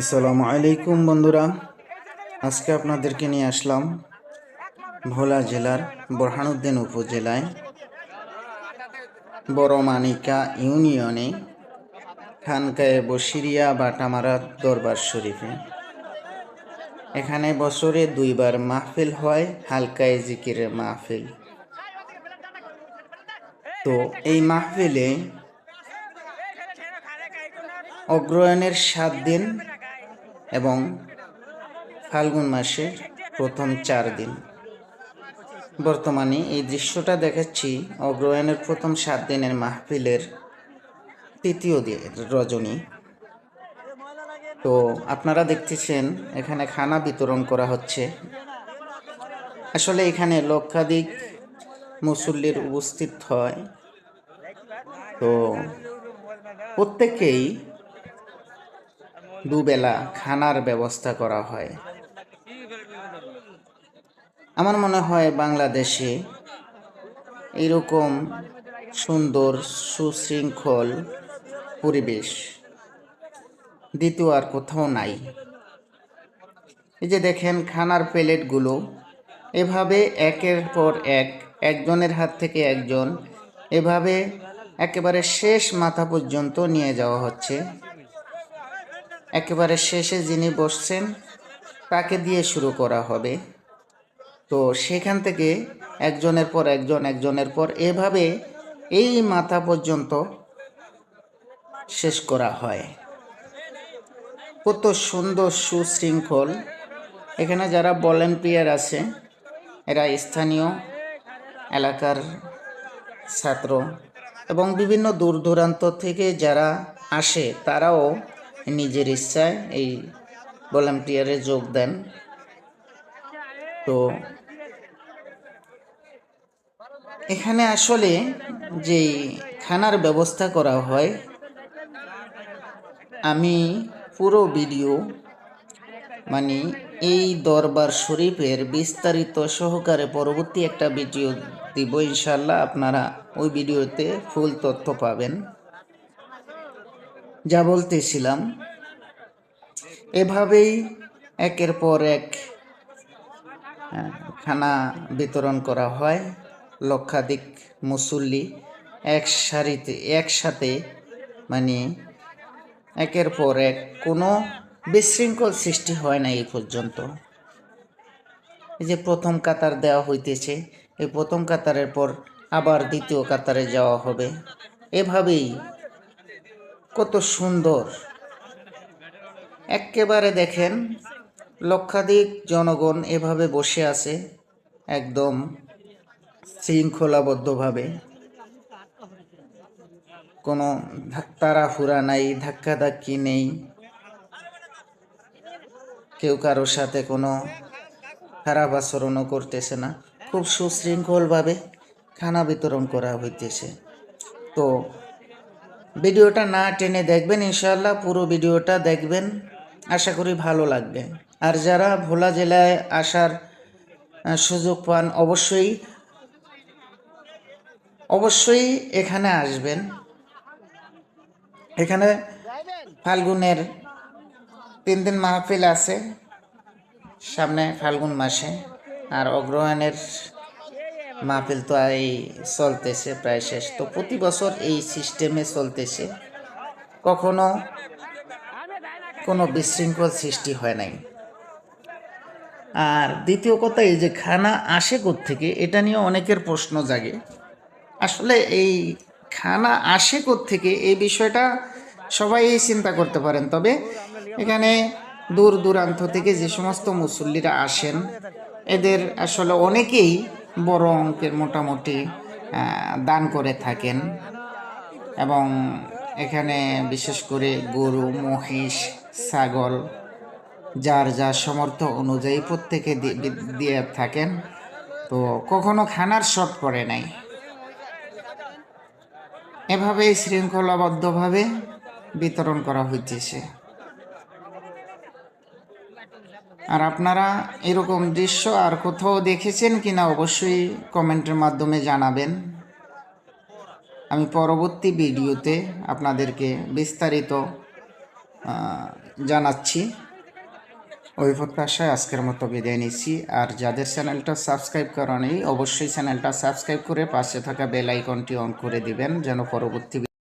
আসসালামু আলাইকুম বন্ধুরা। আজকে আপনাদেরকে নিয়ে আসলাম ভোলা জেলার বোরহানুদ্দিন উপজেলায় বড়মানিকা ইউনিয়নে খানকায়ে বসিরিয়া বাটামারা দরবার শরীফে। এখানে বছরে দুইবার মাহফিল হয়, হালকায় জিকিরের মাহফিল। তো এই মাহফিলে অগ্রহায়ণের সাত দিন এবং ফাল্গুন মাসের প্রথম চার দিন। বর্তমানে এই দৃশ্যটা দেখাচ্ছি অগ্রহায়ণের প্রথম সাত দিনের মাহফিলের তৃতীয় রজনী। তো আপনারা দেখতেছেন, এখানে খানা বিতরণ করা হচ্ছে। আসলে এখানে লক্ষাধিক মুসল্লির উপস্থিত হয়। তো প্রত্যেকেই দুবেলা খানার ব্যবস্থা করা হয়। আমার মনে হয় বাংলাদেশে এরকম সুন্দর, সুশৃঙ্খল পরিবেশ দ্বিতীয় আর কোথাও নাই। এই যে দেখেন খানার প্লেটগুলো, এভাবে একের পর এক, একজনের হাত থেকে একজন, এভাবে একেবারে শেষ মাথা পর্যন্ত নিয়ে যাওয়া হচ্ছে। একেবারে শেষে যিনি বসছেন, তাকে দিয়ে শুরু করা হবে। তো সেখান থেকে একজনের পর একজন, একজনের পর এভাবে এই মাথা পর্যন্ত শেষ করা হয়। কত সুন্দর সুশৃঙ্খল। এখানে যারা ভলেন্টিয়ার আছে, এরা স্থানীয় এলাকার ছাত্র এবং বিভিন্ন দূর দূরান্ত থেকে যারা আসে, তারাও নিজের ইচ্ছায় এই ভলান্টিয়ারে যোগ দেন। তো এখানে আসলে যে খানার ব্যবস্থা করা হয়, আমি পুরো ভিডিও মানে এই দরবার শরীফের বিস্তারিত সহকারে পরবর্তী একটা ভিডিও দিব ইনশাল্লাহ আপনারা ওই ভিডিওতে ফুল তথ্য পাবেন। যা বলতেছিলাম এভাবেই একের পর এক আহ, খানা বিতরণ করা হয় লক্ষাধিক মুসল্লি এক সারিতে একসাথে মানে একের পর এক কোনো বিশৃঙ্খল সৃষ্টি হয় না এই পর্যন্ত। এই যে প্রথম কাতার দেওয়া হইতেছে এই প্রথম কাতারের পর আবার দ্বিতীয় কাতারে যাওয়া হবে। এভাবেই কত সুন্দর। একেবারে দেখেন, লক্ষাধিক জনগণ এভাবে বসে আছে, একদম শৃঙ্খলাবদ্ধভাবে। কোনো তাড়াহুড়া নাই, ধাক্কাধাক্কি নেই। কেউ কারোর সাথে কোনো খারাপ আচরণও করতেছে না। খুব সুশৃঙ্খলভাবে খানা বিতরণ করা হইতেছে। তো ভিডিওটা না টেনে দেখবেন, ইনশাআল্লাহ পুরো ভিডিওটা দেখবেন। আশা করি ভালো লাগবে। আর যারা ভোলা জেলায় আসার সুযোগ পান, অবশ্যই অবশ্যই এখানে আসবেন। এখানে ফাল্গুনের তিন দিন মাহফিল আছে, সামনে ফাল্গুন মাসে। আর অগ্রহায়ণের মাহফিল তো এই চলতেছে, প্রায় শেষ। তো প্রতি বছর এই সিস্টেমে চলতেছে। কখনো কোনো বিশৃঙ্খল সৃষ্টি হয় নাই। আর দ্বিতীয় কথা, এই যে খানা আসে থেকে এটা নিয়ে অনেকের প্রশ্ন জাগে। আসলে এই খানা আসে থেকে এই বিষয়টা সবাই চিন্তা করতে পারেন। তবে এখানে দূর দূরান্ত থেকে যে সমস্ত মুসল্লিরা আসেন, এদের আসলে অনেকেই বড় অঙ্কের মোটামুটি দান করে থাকেন। এবং এখানে বিশেষ করে গরু, মহিষ, ছাগল, যার যার সমর্থ অনুযায়ী প্রত্যেকে দিয়ে থাকেন। তো কখনো খানার শর্ট পড়ে নাই। এভাবেই শৃঙ্খলাবদ্ধভাবে বিতরণ করা হইতেছে। আর আপনারা এরকম দৃশ্য আর কোথাও দেখেছেন কিনা অবশ্যই কমেন্টের মাধ্যমে জানাবেন। আমি পরবর্তী ভিডিওতে আপনাদেরকে বিস্তারিত জানাচ্ছি। ওই প্রত্যাশায় আজকের মতো বিদায় নিচ্ছি। আর যাদের চ্যানেলটা সাবস্ক্রাইব করা নেই, অবশ্যই চ্যানেলটা সাবস্ক্রাইব করে পাশে থাকা বেল আইকনটি অন করে দিবেন, যেন পরবর্তী